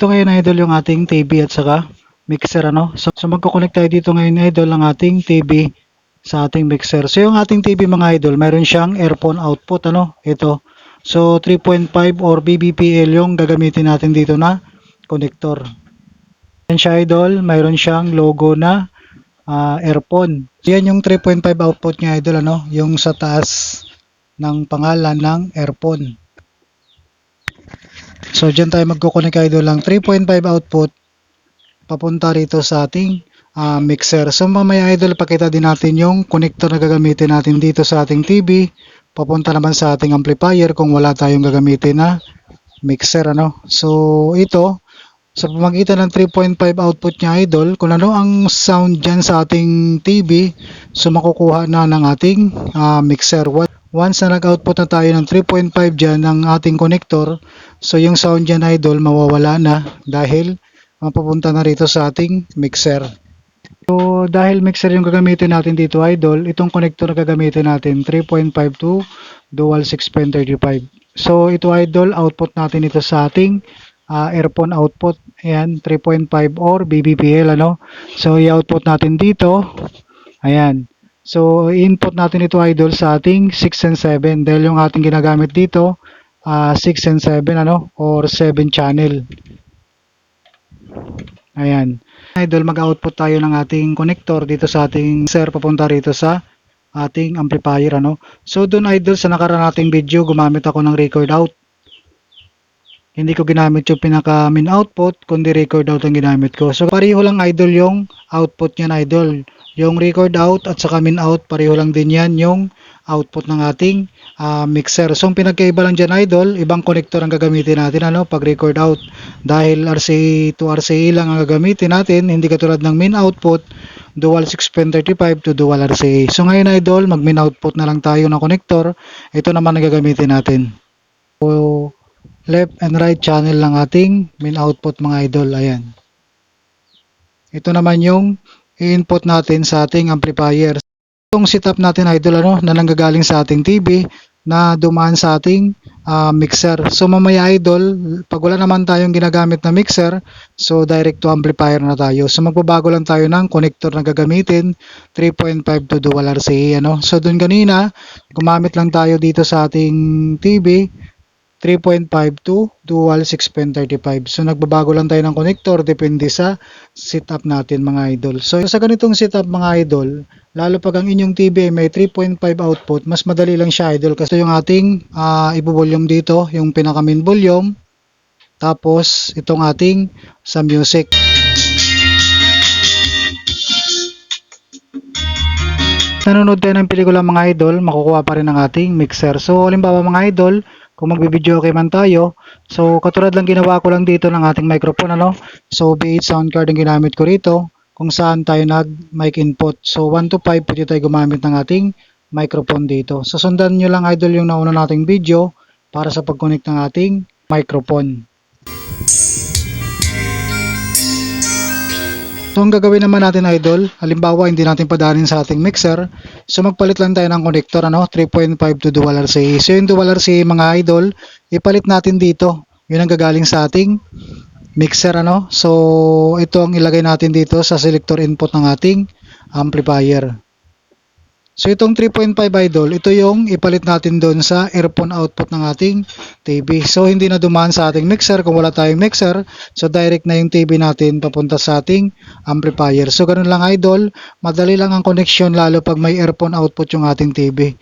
Ito ngayon idol yung ating TV at saka mixer ano. So, so magko-connect tayo dito ngayon idol ng ating TV sa ating mixer. So yung ating TV mga idol, mayroon siyang earphone output ano. Ito. So 3.5 or BBPL yung gagamitin natin dito na connector. Yan siya idol, mayroon siyang logo na ah, earphone. Yan yung 3.5 output niya idol ano, yung sa taas ng pangalan ng earphone. So dyan tayo magkukunik idol lang 3.5 output papunta rito sa ating ah, mixer. So mamaya idol pakita din natin yung connector na gagamitin natin dito sa ating TV papunta naman sa ating amplifier kung wala tayong gagamitin na mixer ano. So ito sa pamagitan ng 3.5 output niya idol, kung ano ang sound dyan sa ating TV, so makukuha na ng ating ah, mixer. Wa- Once na nag-output na tayo ng 3.5 dyan ng ating connector, so yung sound dyan idol mawawala na dahil mapupunta na rito sa ating mixer. So dahil mixer yung gagamitin natin dito idol, itong connector na gagamitin natin 3.5 to dual 6.35. So ito idol, output natin ito sa ating ah, earphone output. Ayan, 3.5 or BBPL ano. So i-output natin dito. Ayan. So input natin ito idol sa ating 6 and 7 dahil yung ating ginagamit dito ah, 6 and 7 ano or 7 channel. Ayan. Idol, mag-output tayo ng ating connector dito sa ating sir papunta rito sa ating amplifier ano. So doon idol sa nakaraan nating video gumamit ako ng record out. Hindi ko ginamit yung pinaka min output kundi record out ang ginamit ko. So pareho lang idol yung output niyan idol. Yung record out at saka min out pareho lang din yan yung output ng ating ah, mixer. So ang pinagkaiba lang dyan idol, ibang connector ang gagamitin natin ano pag record out. Dahil RCA to RCA lang ang gagamitin natin, hindi katulad ng min output dual 6.35 to dual RCA. So ngayon idol, mag min output na lang tayo ng connector. Ito naman ang gagamitin natin. So left and right channel ng ating min output mga idol. Ayan. Ito naman yung i-input natin sa ating amplifier. Itong setup natin idol ano, na nanggagaling sa ating TV na dumaan sa ating ah, mixer. So mamaya idol, pag wala naman tayong ginagamit na mixer, so direct to amplifier na tayo. So magbabago lang tayo ng connector na gagamitin, 3.5 to dual RCA ano. So doon kanina, gumamit lang tayo dito sa ating TV 3.5 to dual 6.35. So nagbabago lang tayo ng connector depende sa setup natin mga idol. So sa ganitong setup mga idol, lalo pag ang inyong TV ay may 3.5 output, mas madali lang siya idol kasi yung ating uh, ibo-volume dito, yung pinaka main volume, tapos itong ating sa music. Nanonood tayo ng pelikula mga idol, makukuha pa rin ang ating mixer. So, halimbawa mga idol, kung magbibideo okay man tayo, so katulad lang ginawa ko lang dito ng ating microphone, ano? So, B8 sound card ang ginamit ko rito, kung saan tayo nag mic input. So, 1 to 5 pwede tayo gumamit ng ating microphone dito. So, sundan nyo lang idol yung nauna nating video para sa pag-connect ng ating microphone. So, ang gagawin naman natin idol, halimbawa hindi natin padanin sa ating mixer, so magpalit lang tayo ng connector, ano, 3.5 to dual RCA. So, yung dual RCA mga idol, ipalit natin dito. Yun ang gagaling sa ating mixer, ano. So, ito ang ilagay natin dito sa selector input ng ating amplifier. So, itong 3.5 idol, ito yung ipalit natin doon sa earphone output ng ating TV. So, hindi na dumaan sa ating mixer kung wala tayong mixer. So, direct na yung TV natin papunta sa ating amplifier. So, ganun lang idol. Madali lang ang connection lalo pag may earphone output yung ating TV.